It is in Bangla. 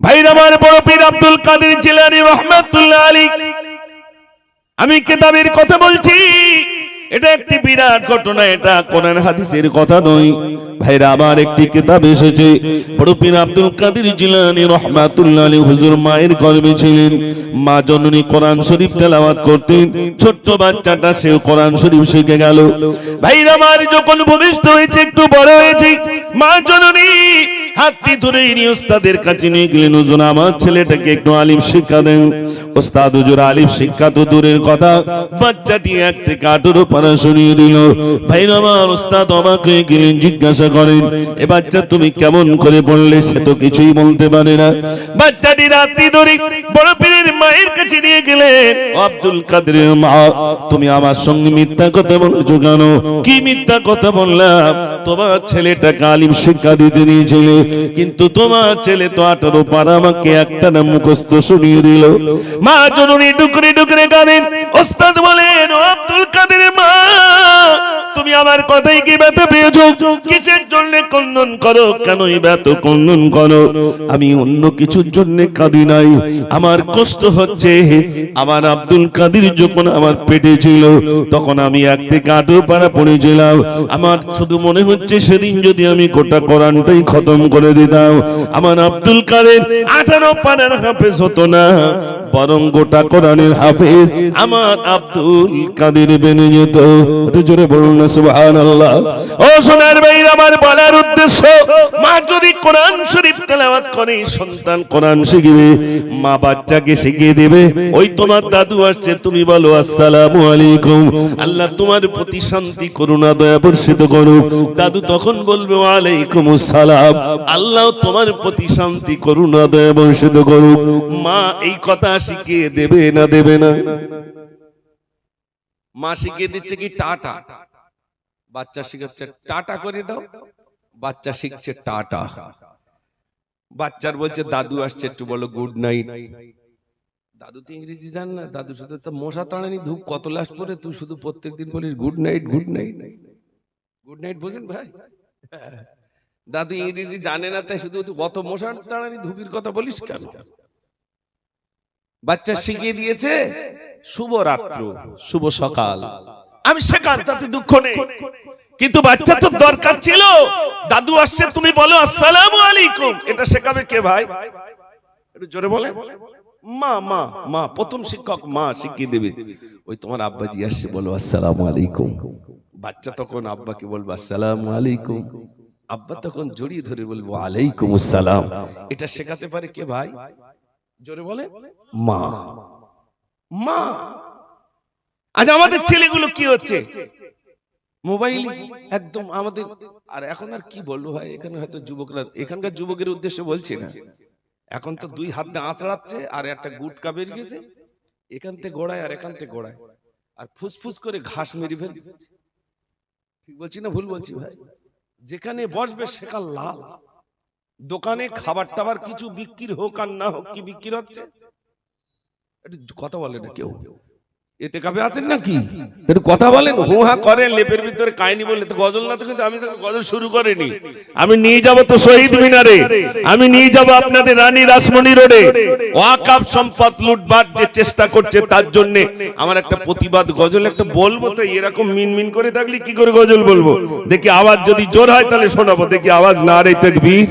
ভাই আমার বড় পীর আব্দুল কাদের জিলানী রহমাতুল্লাহ আলী। আমি কেতাবের কথা বলছি। এটা একটি বিরাট ঘটনা, এটা কোরআন হাদিসের কথা নয়। ভাইরা, আমার একটি কিতাব এসেছে। বড় পীর আব্দুল কাদের জিলানী রহমাতুল্লাহ আলী হুজুর মায়ের গর্ভে ছিলেন। মা জননী কোরআন শরীফ তেলাওয়াত করতেন। ছোট্ট বাচ্চাটা সে কোরআন শরীফ শিখে গেল। ভাইরা, আমার যখন ভূমিষ্ঠ হয়েছে, একটু বড় হয়েছে। মা জননী হাতটি ধরে ইনি ওস্তাদের কাছে নিয়ে গেলেন, হুজুর, আমার ছেলেটাকে একটু আলিম শিক্ষা দেন। ওস্তাদ হুজুর আলিম শিক্ষা তো দূরের কথা। বাচ্চাটি এক থেকে আঠেরো পারা শুনিয়ে দিল ভাই আমার ওস্তাদ আমাকে গেলেন, জিজ্ঞাসা করেন, এ বাচ্চা তুমি কেমন করে বললে, সে তো কিছুই বলতে পারে না। বাচ্চাটি রাত্রি ধরে বড় পীরের মায়ের কাছে নিয়ে গেলেন আব্দুল কাদের মা, তুমি আমার সঙ্গে মিথ্যা কথা বলেছ কেন? কি মিথ্যা কথা বললাম? তোমার ছেলেটা কালিম শিক্ষা দিতে নিয়েছিলে। কিন্তু তোমার ছেলে তো আঠারো পার আমাকে একটা না মুখস্থ শুনিয়ে দিল। মা জননী ডুকরে ডুকরে গানেন ওস্তাদ বলেন আব্দুল কাদের আমার কথাই কি ব্যথা পেয়েছ? কিসের জন্য কন্দন করো? কেনই ব্যথ কন্দন করো? আমি অন্য কিছুর জন্য কাঁদি নাই। আমার কষ্ট হচ্ছে। আমার আব্দুল কাদির যখন আমার পেটে ছিল, তখন আমি এক থেকে আঠেরো পাড়া পড়েছিলাম। আমার শুধু মনে হচ্ছে সেদিন যদি আমি গোটা কোরআনটাই খতম করে দিতাম। আমার আব্দুল কাদের আঠারো পাড়ার হাফেজ হতো না, বরং গোটা কোরআনের হাফেজ আমার আব্দুল কাদের বেনে যেত। জোরে বলুন না মা করে শিখিয়ে তুমি বলো আলাইকুম। আল্লাহ তোমার প্রতি শান্তি, করুণা, দয়া বর্ষিত করুক। দাদু তখন বলবে ওয়ালাইকুম আসসালাম আল্লাহ তোমার প্রতি শান্তি, করুণা, দয়া বর্ষিত করুক। মা এই কথা শিখিয়ে দেবে না দেবে না? মা শিখিয়ে দিচ্ছে কি, টাটা। বাচ্চা শিখাচ্ছে টাটা করে দাও। বাচ্চা শিখছে টাটা। বাচ্চার বলছে দাদু আসছে একটু বলো গুড নাইট দাদু তো ইংরেজি জান না। দাদু শুধু তো মশা তাড়ানি ধূপ কত লাশ পরে তুই শুধু প্রত্যেকদিন বলিস good night good night good night বোঝেন ভাই? দাদু ইংরেজি জানে না তাই শুধু অত মশার তাড়ানি ধূপির কথা বলিস কেন? বাচ্চা শিখিয়ে দিয়েছে? শুভ রাত্র শুভ সকাল। আমি শেখান তাতে দুঃখ নেই। কিন্তু বাচ্চা তো দরকার ছিল। দাদু আসছে, তুমি বলো, আসসালাম আলাইকুম। এটা শেখাবে কে ভাই? একটু জোরে বলে। মা মা মা, প্রথম শিক্ষক, মা শিখিয়ে দেবে। ওই তোমার আব্বাজি আসছে, বলো, আসসালামু আলাইকুম। বাচ্চা তখন আব্বাকে বলব, আসসালামু আলাইকুম। আব্বা তখন জড়িয়ে ধরে বলব আলাইকুম আসসালাম। এটা শেখাতে পারে কে ভাই? জোরে বলে। মা। মা আজ আমাদের ছেলেগুলো কি হচ্ছে? মোবাইল একদম আমাদের আর এখন আর কি বলব ভাই, এখানে হয়তো যুবকরা এখানকার যুবকের উদ্দেশ্যে বলছি না। এখন তো দুই হাত দিয়ে আঁচড়াচ্ছে আর একটা গুটকা বেরিয়ে গেছে। এখান থেকে গোড়ায় আর এখান থেকে গোড়ায়। আর ফুসফুস করে ঘাস মেরে ফেল ঠিক বলছি না ভুল বলছি ভাই? যেখানে বসবে সেখান লাল। দোকানে খাবার টাবার কিছু বিক্রি হোক আর না হোক কি বিক্রি হচ্ছে? কথা বলে না কেউ। এতে কাবে আছেন নাকি? একটু কথা বলেন লেপের ভিতরে কাহিনী বললে তো গজল না তো কিন্তু আমি গজল শুরু করিনি। আমি নিয়ে যাব তো শহীদ মিনারে। আমি নিয়ে যাব আপনাদের রানী রাসমণি রোডে। ওয়াকাব সম্পদ লুটবার যে চেষ্টা করছে তার জন্য আমার একটা প্রতিবাদ গজল একটা বলব তো এরকম মিন মিন করে থাকলে কি করে গজল বলব? দেখি আওয়াজ যদি জোর হয় তাহলে শোনাবো দেখি আওয়াজ না রে তকবীর।